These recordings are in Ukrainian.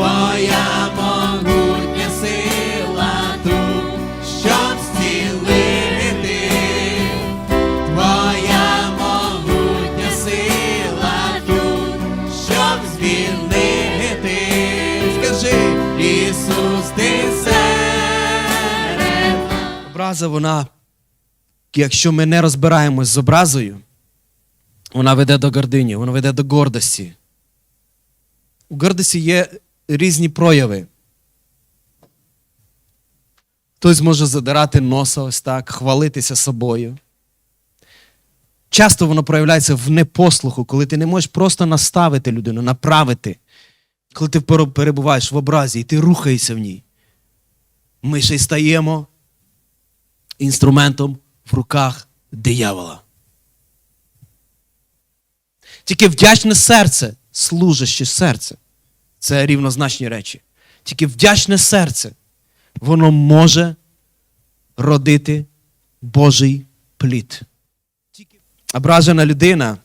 Твоя могутня сила тут, щоб зцілити. Твоя могутня сила тут, щоб звільнити. Скажи, Ісус, ти Образа, вона, якщо ми не розбираємось з образою, вона веде до гордині, вона веде до гордості. У гордості є різні прояви. Хтось може задирати носа ось так, хвалитися собою. Часто воно проявляється в непослуху, коли ти не можеш просто наставити людину, направити, коли ти перебуваєш в образі і ти рухаєшся в ній. Ми ще й стаємо інструментом в руках диявола. Тільки вдячне серце, служаще серце. Це рівнозначні речі. Тільки вдячне серце, воно може родити Божий плід. Ображена людина,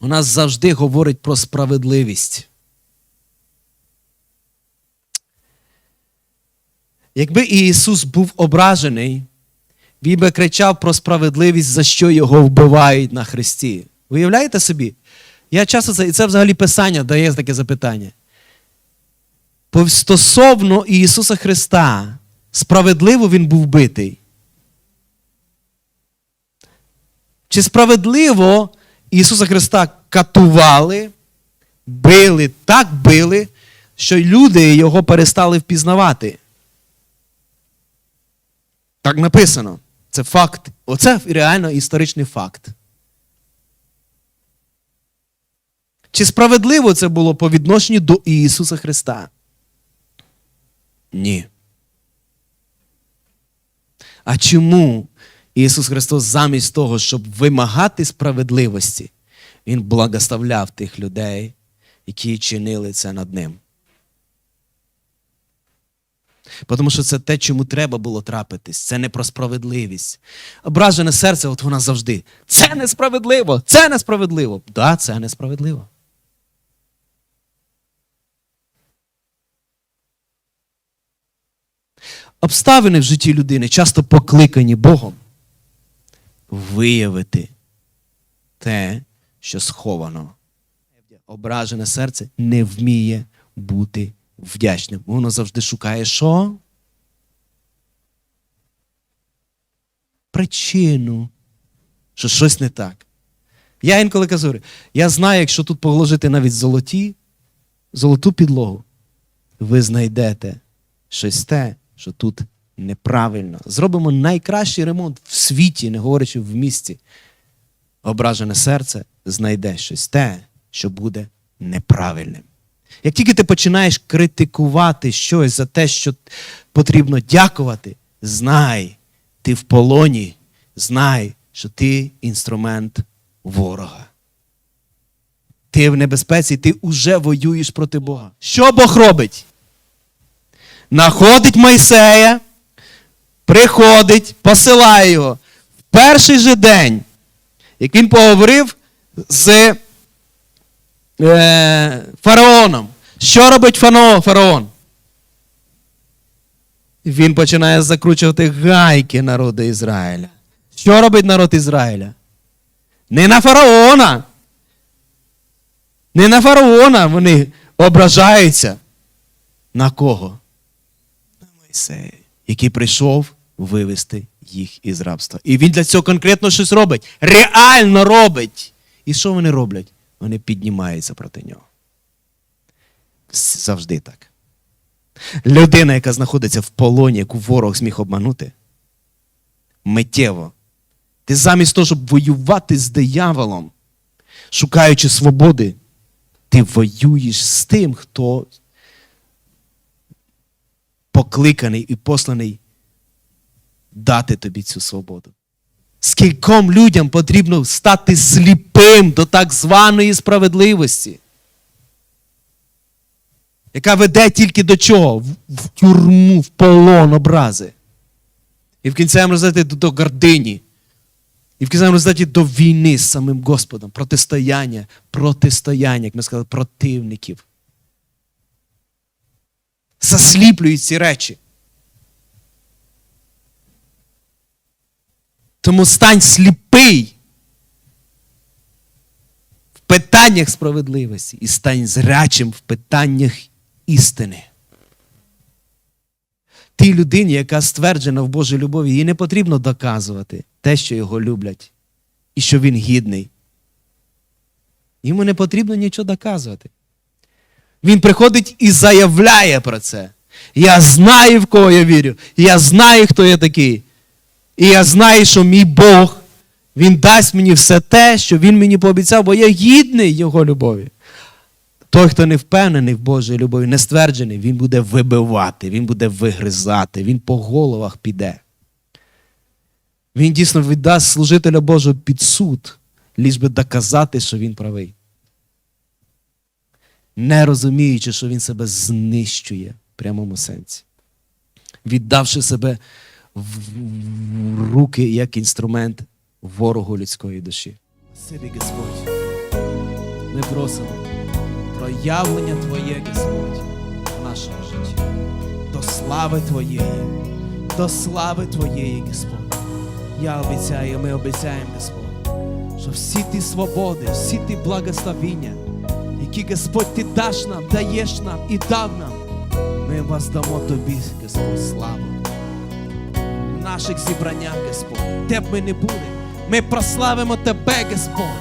вона завжди говорить про справедливість. Якби Ісус був ображений, він би кричав про справедливість, за що його вбивають на Христі. Уявляєте собі? Я часто це, і це взагалі Писання дає таке запитання. Стосовно Ісуса Христа, справедливо Він був битий. Чи справедливо Ісуса Христа катували, били, так били, що люди його перестали впізнавати? Так написано. Це факт. Оце реально історичний факт. Чи справедливо це було по відношенню до Ісуса Христа? Ні. А чому Ісус Христос замість того, щоб вимагати справедливості, Він благословляв тих людей, які чинили це над ним? Тому що це те, чому треба було трапитись. Це не про справедливість. Ображене серце, от вона завжди. Це несправедливо, це несправедливо. Так, да, це несправедливо. Обставини в житті людини часто покликані Богом виявити те, що сховано. Ображене серце не вміє бути вдячним. Воно завжди шукає що? Причину, що щось не так. Я інколи кажу, я знаю, якщо тут положити навіть золоті, золоту підлогу, ви знайдете щось те, що тут неправильно. Зробимо найкращий ремонт в світі, не говорячи в місті. Ображене серце знайде щось те, що буде неправильним. Як тільки ти починаєш критикувати щось за те, що потрібно дякувати, знай, ти в полоні, знай, що ти інструмент ворога. Ти в небезпеці, ти уже воюєш проти Бога. Що Бог робить? Находить Майсея, приходить, посилає його в перший же день, як він поговорив з е, фараоном. Що робить фараон? Він починає закручувати гайки народу Ізраїля. Що робить народ Ізраїля? Не на фараона. Не на фараона вони ображаються. На кого? На який прийшов вивести їх із рабства. І він для цього конкретно щось робить. Реально робить. І що вони роблять? Вони піднімаються проти нього. Завжди так. Людина, яка знаходиться в полоні, яку ворог зміг обманути, миттєво. Ти замість того, щоб воювати з дияволом, шукаючи свободи, ти воюєш з тим, хто покликаний і посланий дати тобі цю свободу. Скільком людям потрібно стати сліпим до так званої справедливості, яка веде тільки до чого? В, тюрму, в полон образи. І в кінцевому результаті до гордині. І в кінцевому результаті до війни з самим Господом, протистояння, протистояння, як ми сказали, противників. Висліплюють ці речі. Тому стань сліпий в питаннях справедливості і стань зрячим в питаннях істини. Тій людині, яка стверджена в Божій любові, їй не потрібно доказувати те, що його люблять, і що він гідний. Йому не потрібно нічого доказувати. Він приходить і заявляє про це. Я знаю, в кого я вірю. Я знаю, хто я такий. І я знаю, що мій Бог, Він дасть мені все те, що Він мені пообіцяв, бо я гідний Його любові. Той, хто не впевнений в Божій любові, не стверджений, він буде вибивати, він буде вигризати, він по головах піде. Він дійсно віддасть служителя Божого під суд, ліж би доказати, що він правий. Не розуміючи, що він себе знищує в прямому сенсі, віддавши себе в руки як інструмент ворогу людської душі. Спасибі, Господь. Ми просимо проявлення Твоє, Господь, в нашому житті. До слави Твоєї, до слави Твоєї, Господь. Я обіцяю, ми обіцяємо, Господь, що всі ті свободи, всі ті благословіння, які Господь Ти даш нам, даєш нам і дав нам, ми воздамо Тобі, Господь, славу. В наших зібраннях, Господь, де б ми не були, ми прославимо Тебе, Господь.